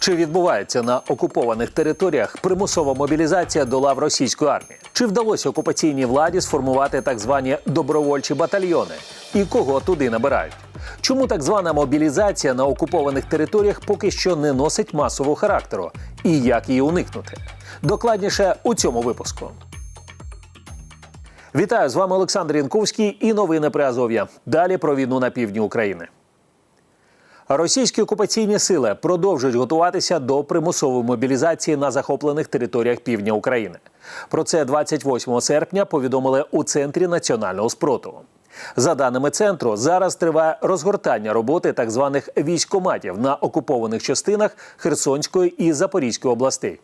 Чи відбувається на окупованих територіях примусова мобілізація до лав російської армії? Чи вдалося окупаційній владі сформувати так звані добровольчі батальйони? І кого туди набирають? Чому так звана мобілізація на окупованих територіях поки що не носить масового характеру? І як її уникнути? Докладніше у цьому випуску. Вітаю з вами Олександр Янковський і новини при Азов'я. Далі про війну на півдні України. Російські окупаційні сили продовжують готуватися до примусової мобілізації на захоплених територіях півдня України. Про це 28 серпня повідомили у центрі національного спротиву. За даними центру, зараз триває розгортання роботи так званих військоматів на окупованих частинах Херсонської і Запорізької областей.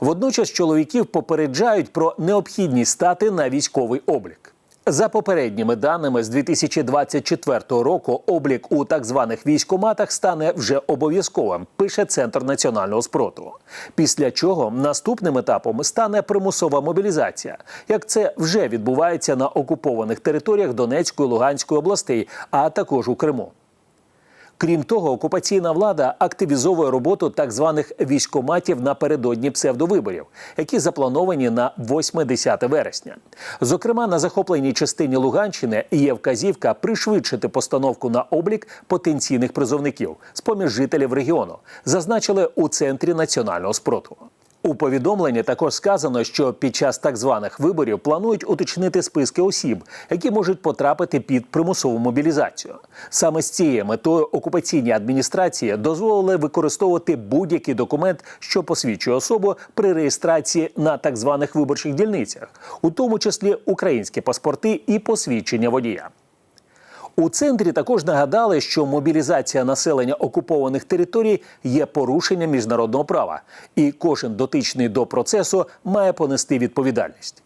Водночас чоловіків попереджають про необхідність стати на військовий облік. За попередніми даними з 2024 року облік у так званих військоматах стане вже обов'язковим, пише Центр національного спроту. Після чого наступним етапом стане примусова мобілізація, як це вже відбувається на окупованих територіях Донецької Луганської областей, а також у Криму. Крім того, окупаційна влада активізовує роботу так званих військоматів напередодні псевдовиборів, які заплановані на 8-10 вересня. Зокрема, на захопленій частині Луганщини є вказівка пришвидшити постановку на облік потенційних призовників з поміж жителів регіону, зазначили у центрі національного спротиву. У повідомленні також сказано, що під час так званих виборів планують уточнити списки осіб, які можуть потрапити під примусову мобілізацію. Саме з цією метою окупаційні адміністрації дозволили використовувати будь-який документ, що посвідчує особу при реєстрації на так званих виборчих дільницях, у тому числі українські паспорти і посвідчення водія. У центрі також нагадали, що мобілізація населення окупованих територій є порушенням міжнародного права, і кожен дотичний до процесу має понести відповідальність.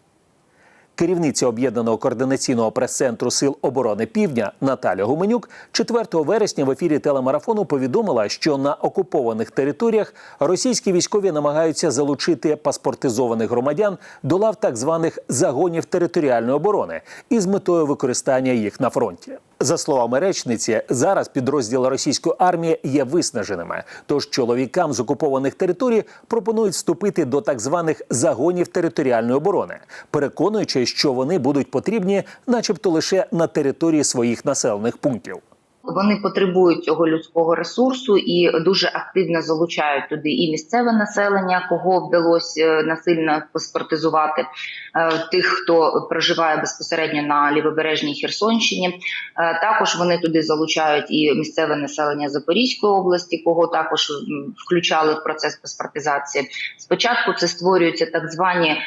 Керівниця об'єднаного координаційного прес-центру Сил оборони Півдня Наталя Гуменюк 4 вересня в ефірі телемарафону повідомила, що на окупованих територіях російські військові намагаються залучити паспортизованих громадян до лав так званих загонів територіальної оборони із метою використання їх на фронті. За словами речниці, зараз підрозділи російської армії є виснаженими. Тож чоловікам з окупованих територій пропонують вступити до так званих загонів територіальної оборони, переконуючи, що вони будуть потрібні, начебто, лише на території своїх населених пунктів. Вони потребують цього людського ресурсу і дуже активно залучають туди і місцеве населення, кого вдалося е, насильно паспортизувати, е, тих, хто проживає безпосередньо на лівобережній Херсонщині. Е, Також вони туди залучають і місцеве населення Запорізької області, кого також включали в процес паспортизації. Спочатку це створюються так звані.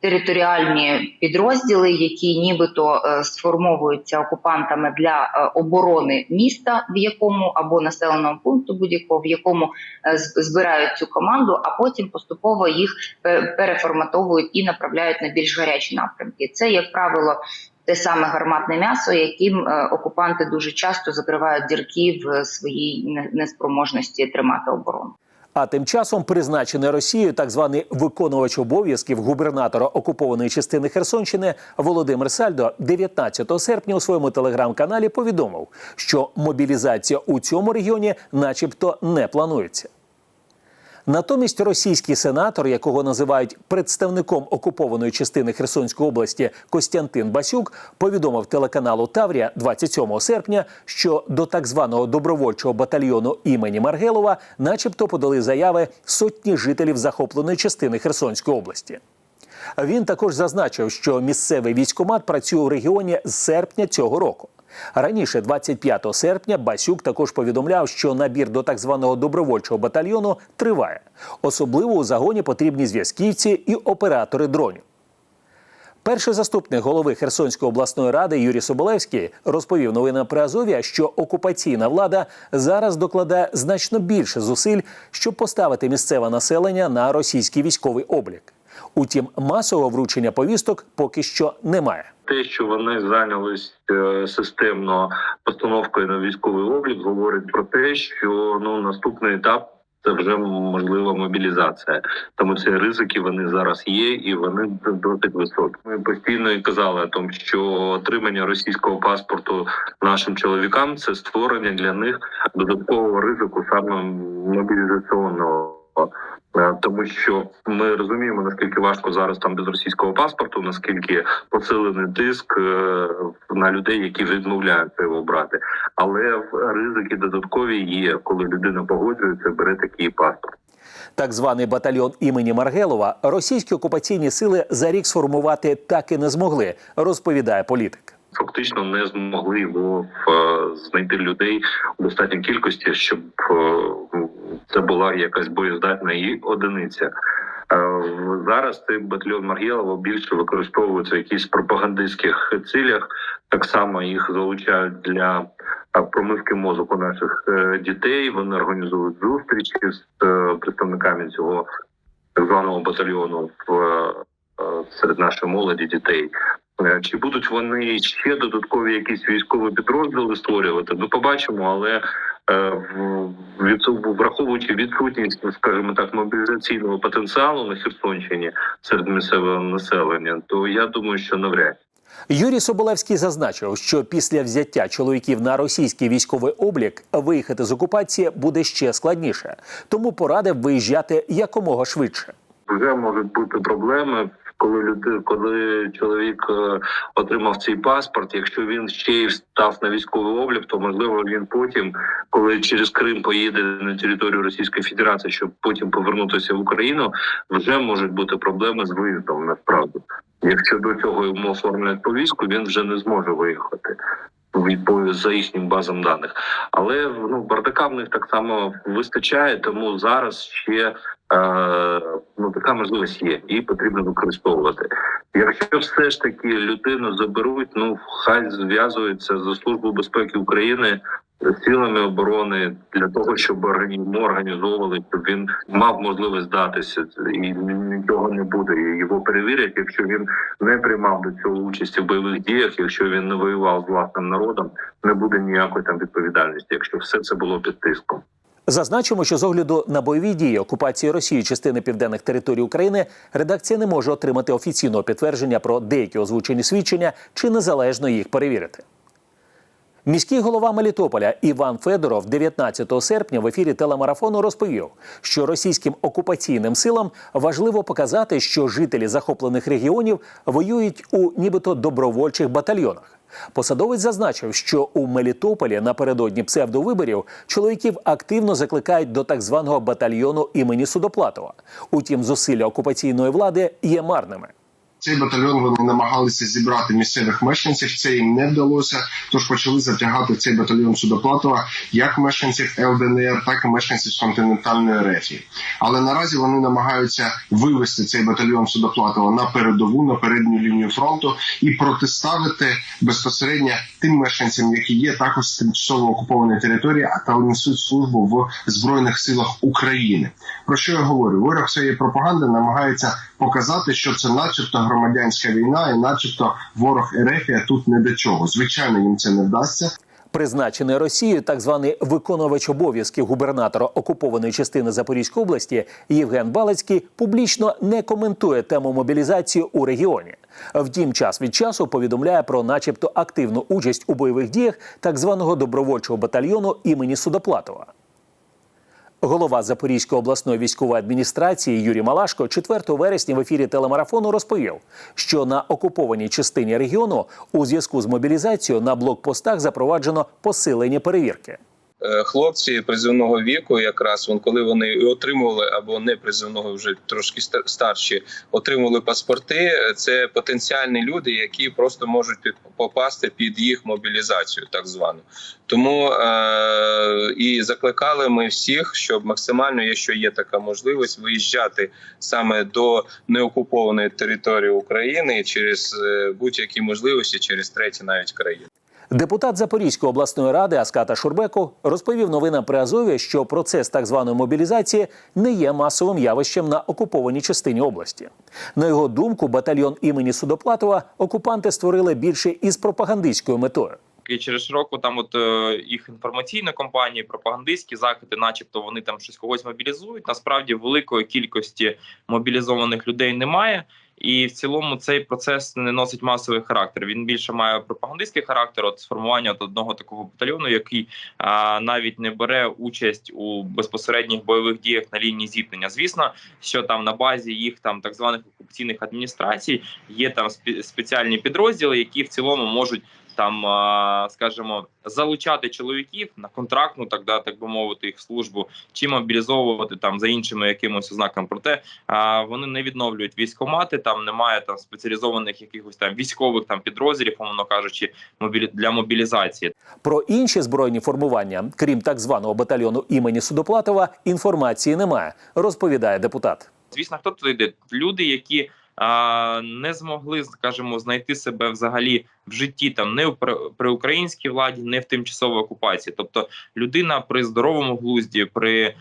Територіальні підрозділи, які нібито е, сформовуються окупантами для е, оборони міста, в якому або населеного пункту будь-якого, в якому е, збирають цю команду, а потім поступово їх переформатовують і направляють на більш гарячі напрямки. Це, як правило, те саме гарматне м'ясо, яким окупанти дуже часто закривають дірки в своїй неспроможності тримати оборону. А тим часом призначений Росією так званий виконувач обов'язків губернатора окупованої частини Херсонщини Володимир Сальдо 19 серпня у своєму телеграм-каналі повідомив, що мобілізація у цьому регіоні, начебто, не планується. Натомість російський сенатор, якого називають представником окупованої частини Херсонської області Костянтин Басюк, повідомив телеканалу Таврія 27 серпня, що до так званого добровольчого батальйону імені Маргелова, начебто, подали заяви сотні жителів захопленої частини Херсонської області. Він також зазначив, що місцевий військомат працює у регіоні з серпня цього року. Раніше, 25 серпня, Басюк також повідомляв, що набір до так званого добровольчого батальйону триває. Особливо у загоні потрібні зв'язківці і оператори дронів. Перший заступник голови Херсонської обласної ради Юрій Соболевський розповів новинам при Азов'я, що окупаційна влада зараз докладає значно більше зусиль, щоб поставити місцеве населення на російський військовий облік. Утім, масового вручення повісток поки що немає. те, що вони зайнялись е, системно постановкою на військовий облік, говорить про те, що ну наступний етап це вже можлива мобілізація. Тому ці ризики вони зараз є, і вони досить високі. Ми постійно і казали тому, що отримання російського паспорту нашим чоловікам це створення для них додаткового ризику саме мобілізаційного. Е, Тому що ми розуміємо наскільки важко зараз там без російського паспорту, наскільки посилений тиск е, на людей, які відмовляються його брати. Але ризики додаткові є, коли людина погоджується, бере такий паспорт. Так званий батальйон імені Маргелова російські окупаційні сили за рік сформувати так і не змогли, розповідає політик. Фактично не змогли його е, знайти людей у достатній кількості, щоб е, це була якась боєздатна і одиниця. Е, Зараз цей батальйон Маргєлова більше використовується в якихось пропагандистських цілях. Так само їх залучають для промивки мозку наших дітей. Вони організують зустрічі з представниками цього так званого батальйону в серед нашої молоді дітей. Е, Чи будуть вони ще додаткові якісь військові підрозділи створювати? Ми побачимо, але е, враховуючи відсутність, скажімо так, мобілізаційного потенціалу на Херсонщині серед місцевого населення, то я думаю, що навряд. Юрій Соболевський зазначив, що після взяття чоловіків на російський військовий облік виїхати з окупації буде ще складніше, тому порадив виїжджати якомога швидше. вже можуть бути проблеми, коли люди, коли чоловік е, отримав цей паспорт. Якщо він ще й став на військовий облік, то можливо він потім, коли через Крим поїде на територію Російської Федерації, щоб потім повернутися в Україну, вже можуть бути проблеми з виїздом. Насправді, якщо до цього йому оформлять повістку, він вже не зможе виїхати. За їхнім базам даних, але ну бардака в них так само вистачає, тому зараз ще ну така можливість є, і потрібно використовувати. Якщо все ж таки людину заберуть, ну хай зв'язується за службу безпеки України з силами оборони для того, щоб йому організовували, щоб він мав можливість здатися, і нічого не буде. Його перевірять, якщо він не приймав до цього участі в бойових діях, якщо він не воював з власним народом, не буде ніякої там відповідальності, якщо все це було під тиском. Зазначимо, що з огляду на бойові дії окупації Росії частини південних територій України редакція не може отримати офіційного підтвердження про деякі озвучені свідчення чи незалежно їх перевірити. Міський голова Мелітополя Іван Федоров 19 серпня в ефірі телемарафону розповів, що російським окупаційним силам важливо показати, що жителі захоплених регіонів воюють у нібито добровольчих батальйонах. Посадовець зазначив, що у Мелітополі напередодні псевдовиборів чоловіків активно закликають до так званого батальйону імені Судоплатова. Утім, зусилля окупаційної влади є марними. Цей батальйон вони намагалися зібрати місцевих мешканців. Це їм не вдалося. Тож почали затягати цей батальйон Судоплатова як мешканців ЛДНР, так і мешканців з континентальної Рефії. Але наразі вони намагаються вивести цей батальйон Судоплатова на передову, на передню лінію фронту і протиставити безпосередньо тим мешканцям, які є також тимчасово окупованої території, а та несуть службу в збройних силах України. Про що я говорю? Ворог цієї пропаганди намагається показати, що це, начебто, громадянська війна, і начебто ворог Ерефія тут не до чого. Звичайно, їм це не вдасться. Призначений Росією так званий виконувач обов'язків губернатора окупованої частини Запорізької області Євген Балицький публічно не коментує тему мобілізації у регіоні. Втім, час від часу повідомляє про, начебто, активну участь у бойових діях так званого добровольчого батальйону імені Судоплатова. Голова Запорізької обласної військової адміністрації Юрій Малашко 4 вересня в ефірі телемарафону розповів, що на окупованій частині регіону у зв'язку з мобілізацією на блокпостах запроваджено посилені перевірки. Е, хлопці призивного віку, якраз коли вони отримували або не призивного, вже трошки ста- старші, отримували паспорти. е, Це потенціальні люди, які просто можуть під попасти під їх мобілізацію, так звану. Тому е- і закликали ми всіх, щоб максимально, якщо є така можливість, виїжджати саме до неокупованої території України через е, будь-які можливості, через треті навіть країни. Депутат Запорізької обласної ради Аската Шурбеку розповів новинам при Азові, що процес так званої мобілізації не є масовим явищем на окупованій частині області. На його думку, батальйон імені Судоплатова окупанти створили більше із пропагандистською метою. таки через широку там, от е, їх інформаційну кампанію, пропагандистські заходи, начебто вони там щось когось мобілізують. Насправді великої кількості мобілізованих людей немає. І в цілому цей процес не носить масовий характер. Він більше має пропагандистський характер. От сформування от одного такого батальйону, який а, навіть не бере участь у безпосередніх бойових діях на лінії зіткнення. Звісно, що там на базі їх там так званих окупаційних адміністрацій є там спе- спеціальні підрозділи, які в цілому можуть там, скажімо, залучати чоловіків на контрактну, так да, так би мовити, їх службу, чи мобілізовувати там за іншими якимось ознаками. Проте вони не відновлюють військомати. Там немає там спеціалізованих якихось там військових там підрозділів, умовно кажучи, для мобілізації. Про інші збройні формування, крім так званого батальйону імені Судоплатова, інформації немає, розповідає депутат. Звісно, хто туди йде? Люди, які не змогли, скажімо, знайти себе взагалі в житті там не при, українській владі, не в тимчасовій окупації. Тобто людина при здоровому глузді, при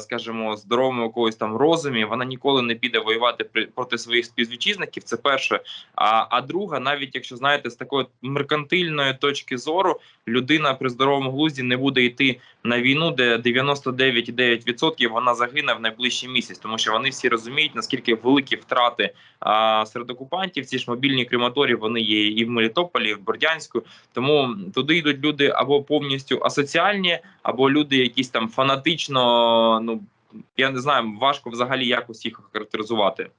скажімо, здоровому якогось там розумі, вона ніколи не піде воювати проти своїх співвітчизників. Це перше. А, а друга, навіть якщо знаєте, з такої меркантильної точки зору, людина при здоровому глузді не буде йти на війну, де 99,9% вона загине в найближчий місяць, тому що вони всі розуміють наскільки великі втрати а, серед окупантів. Ці ж мобільні крематорії вони є і в Мелітополі, і в Бордянську. Тому туди йдуть люди або повністю асоціальні, або люди, якісь там фанатично. Ну я не знаю, важко взагалі якось їх характеризувати.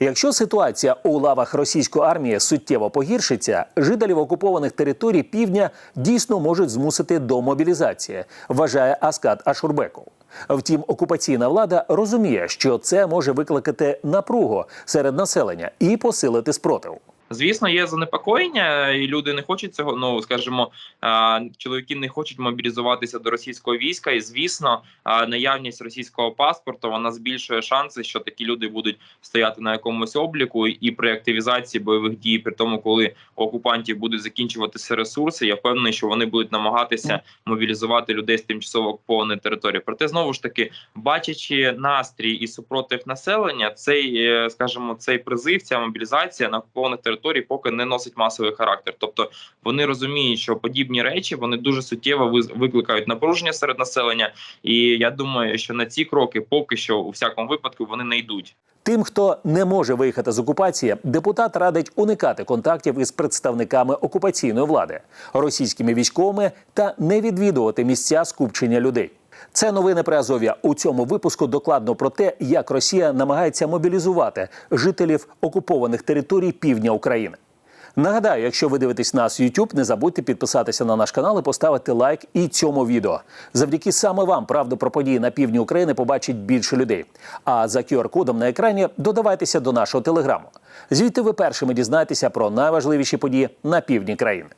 Якщо ситуація у лавах російської армії суттєво погіршиться, жителів окупованих територій півдня дійсно можуть змусити до мобілізації, вважає Аскат Ашурбеков. Втім, окупаційна влада розуміє, що це може викликати напругу серед населення і посилити спротив. Звісно, є занепокоєння, і люди не хочуть цього. Ну скажімо, чоловіки не хочуть мобілізуватися до російського війська. І звісно, наявність російського паспорту вона збільшує шанси, що такі люди будуть стояти на якомусь обліку. І при активізації бойових дій, при тому, коли у окупантів будуть закінчуватися ресурси, я впевнений, що вони будуть намагатися мобілізувати людей з тимчасово окупованої території. Проте знову ж таки, бачачи настрій і супротив населення, цей, е, скажімо, цей призив, ця мобілізація на окупованих територіях поки не носить масовий характер. Тобто вони розуміють, що подібні речі вони дуже суттєво викликають напруження серед населення. І я думаю, що на ці кроки поки що у всякому випадку вони не йдуть. Тим, хто не може виїхати з окупації, депутат радить уникати контактів із представниками окупаційної влади, російськими військовими та не відвідувати місця скупчення людей. Це новини при Азов'я. У цьому випуску докладно про те, як Росія намагається мобілізувати жителів окупованих територій півдня України. Нагадаю, якщо ви дивитесь нас YouTube, не забудьте підписатися на наш канал і поставити лайк і цьому відео. Завдяки саме вам правду про події на півдні України побачить більше людей. А за QR-кодом на екрані додавайтеся до нашого телеграму. Звідти ви першими дізнаєтеся про найважливіші події на півдні країни.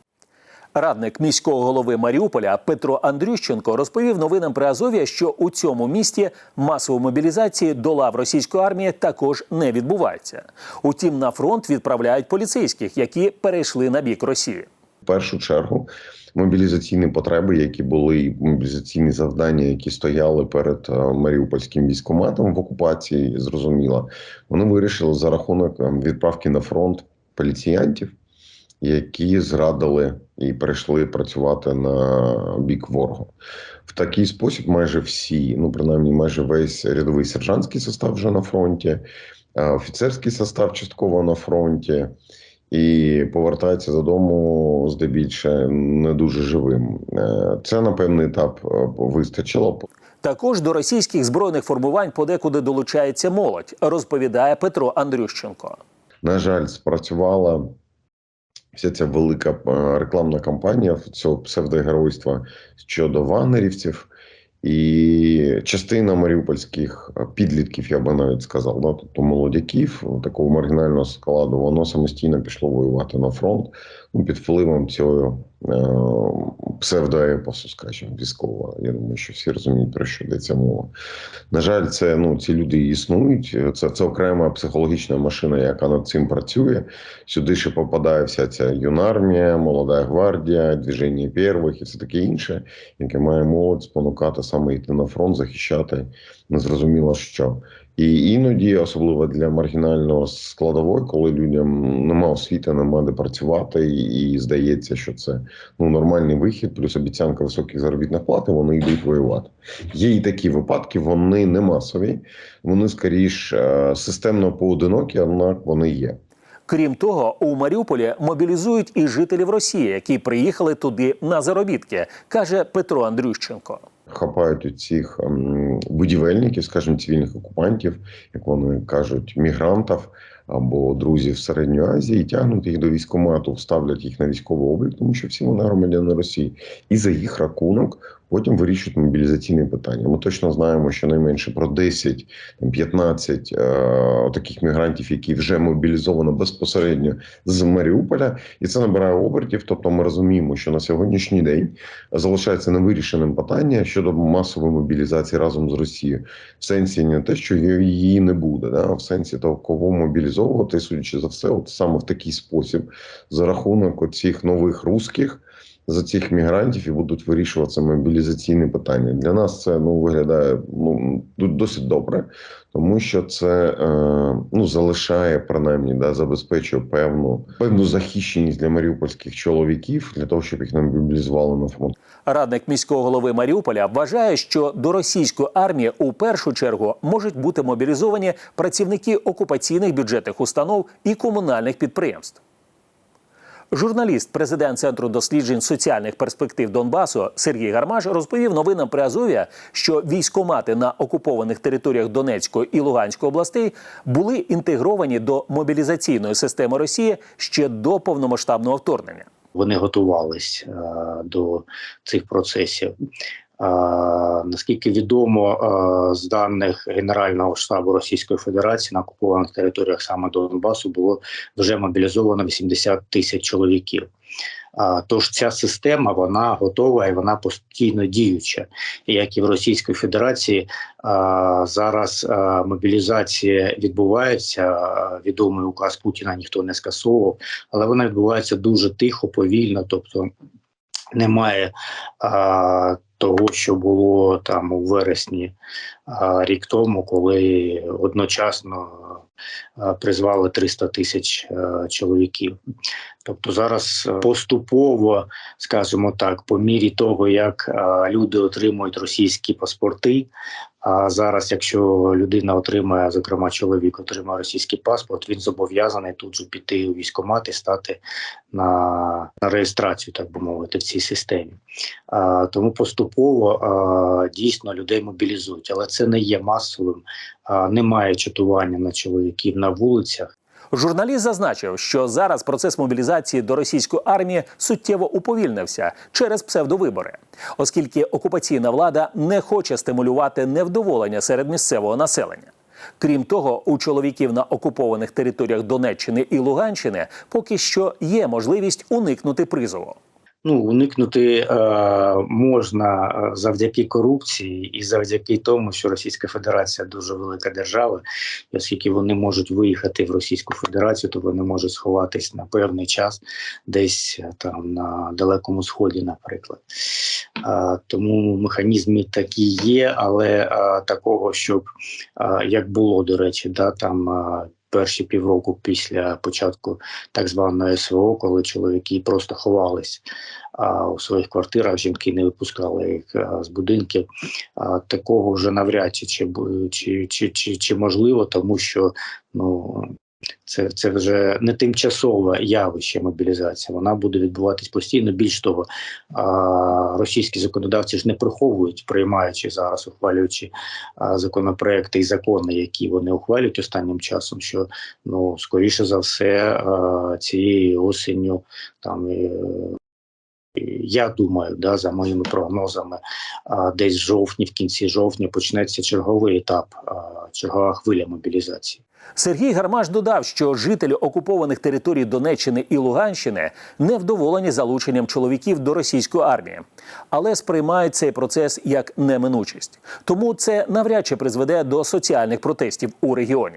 Радник міського голови Маріуполя Петро Андрющенко розповів новинам при Азов'я, що у цьому місті масової мобілізації до лав російської армії також не відбувається. Утім, на фронт відправляють поліцейських, які перейшли на бік Росії. В першу чергу мобілізаційні потреби, які були мобілізаційні завдання, які стояли перед е, Маріупольським військоматом в окупації, зрозуміло, вони вирішили за рахунок е, відправки на фронт поліціянтів, які зрадили і перейшли працювати на бік ворога. В такий спосіб майже всі, ну принаймні, майже весь рядовий сержантський состав вже на фронті, офіцерський состав частково на фронті і повертається додому здебільше не дуже живим. Е, Це на певний етап е, вистачило. Також до російських збройних формувань подекуди долучається молодь, розповідає Петро Андрющенко. На жаль, спрацювала вся ця велика е, рекламна кампанія цього псевдогеройства щодо вагнерівців. І частина маріупольських е, підлітків, я би навіть сказав, да, тобто молодяків такого маргінального складу, воно самостійно пішло воювати на фронт під впливом цього е, псевдоепосу, скажімо, військового. Я думаю, що всі розуміють, про що йдеться мова. На жаль, це ну ці люди існують. Це, це окрема психологічна машина, яка над цим працює. Сюди ще попадає вся ця юнармія, молода гвардія, движення первих і все таке інше, яке має молодь спонукати саме йти на фронт, захищати незрозуміло що. І іноді, особливо для маргінального складової, коли людям нема освіти, нема де працювати, і, здається, що це ну нормальний вихід, плюс обіцянка високих заробітних плат, вони йдуть воювати. Є і такі випадки, вони не масові, вони скоріш е, системно поодинокі, однак вони є. Крім того, у Маріуполі мобілізують і жителів Росії, які приїхали туди на заробітки, каже Петро Андрющенко. Хапають цих ем, будівельників, скажімо, цивільних окупантів, як вони кажуть, мігрантів або друзів з Середньої Азії, і тягнуть їх до військкомату, ставлять їх на військовий облік, тому що всі вони громадяни Росії, і за їх рахунок потім вирішують мобілізаційні питання. Ми точно знаємо, що найменше про 10-15 е, таких мігрантів, які вже мобілізовано безпосередньо з Маріуполя, і це набирає обертів. Тобто, ми розуміємо, що на сьогоднішній день залишається невирішеним питання щодо масової мобілізації разом з Росією. В сенсі не те, що її не буде, да, а в сенсі того, кого мобілізовувати, судячи за все, от саме в такий спосіб, за рахунок оцих нових русських. За цих мігрантів і будуть вирішуватися мобілізаційні питання. Для нас це ну виглядає ну досить добре, тому що це е, ну залишає принаймні да забезпечує певну певну захищеність для маріупольських чоловіків для того, щоб їх не мобілізували на фронт. Радник міського голови Маріуполя вважає, що до російської армії у першу чергу можуть бути мобілізовані працівники окупаційних бюджетних установ і комунальних підприємств. Журналіст, президент Центру досліджень соціальних перспектив Донбасу Сергій Гармаш розповів новинам при Азов'я, що військомати на окупованих територіях Донецької і Луганської областей були інтегровані до мобілізаційної системи Росії ще до повномасштабного вторгнення. Вони готувались е, до цих процесів. Наскільки відомо з даних Генерального штабу Російської Федерації на окупованих територіях саме Донбасу було вже мобілізовано 80 тисяч чоловіків. Тож ця система вона готова і вона постійно діюча. Як і в Російській Федерації зараз мобілізація відбувається. Відомий указ Путіна ніхто не скасовував, але вона відбувається дуже тихо, повільно. Тобто немає а, того, що було там у вересні а, рік тому, коли одночасно призвали 300 тисяч чоловіків. Тобто зараз е, поступово, скажімо так, по мірі того, як люди отримують російські паспорти. А зараз, якщо людина отримає, зокрема, чоловік отримає російський паспорт, він зобов'язаний тут же піти у військкомат і стати на, на реєстрацію, так би мовити, в цій системі. А, тому поступово а, дійсно людей мобілізують, але це не є масовим, а, немає чатування на чоловіків на вулицях. Журналіст зазначив, що зараз процес мобілізації до російської армії суттєво уповільнився через псевдовибори, оскільки окупаційна влада не хоче стимулювати невдоволення серед місцевого населення. Крім того, у чоловіків на окупованих територіях Донеччини і Луганщини поки що є можливість уникнути призову. Ну, уникнути е, можна е, завдяки корупції і завдяки тому, що Російська Федерація дуже велика держава, і оскільки вони можуть виїхати в Російську Федерацію, то вони можуть сховатись на певний час десь е, там на далекому сході, наприклад. Е, тому механізми такі є, але е, такого, щоб е, як було до речі, да там. Перші півроку після початку так званої СВО, коли чоловіки просто ховались а, у своїх квартирах, жінки не випускали їх з будинків. А, такого вже навряд чи, чи, чи, чи, чи можливо, тому що ну. Це, це вже не тимчасове явище мобілізація. Вона буде відбуватись постійно. Більш того, російські законодавці ж не приховують, приймаючи зараз, ухвалюючи законопроекти і закони, які вони ухвалюють останнім часом. Що ну скоріше за все цією осінню там. Я думаю, да, за моїми прогнозами, десь в жовтні, в кінці жовтня почнеться черговий етап, чергова хвиля мобілізації. Сергій Гармаш додав, що жителі окупованих територій Донеччини і Луганщини невдоволені залученням чоловіків до російської армії, але сприймають цей процес як неминучість. Тому це навряд чи призведе до соціальних протестів у регіоні.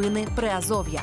Новини Приазов'я.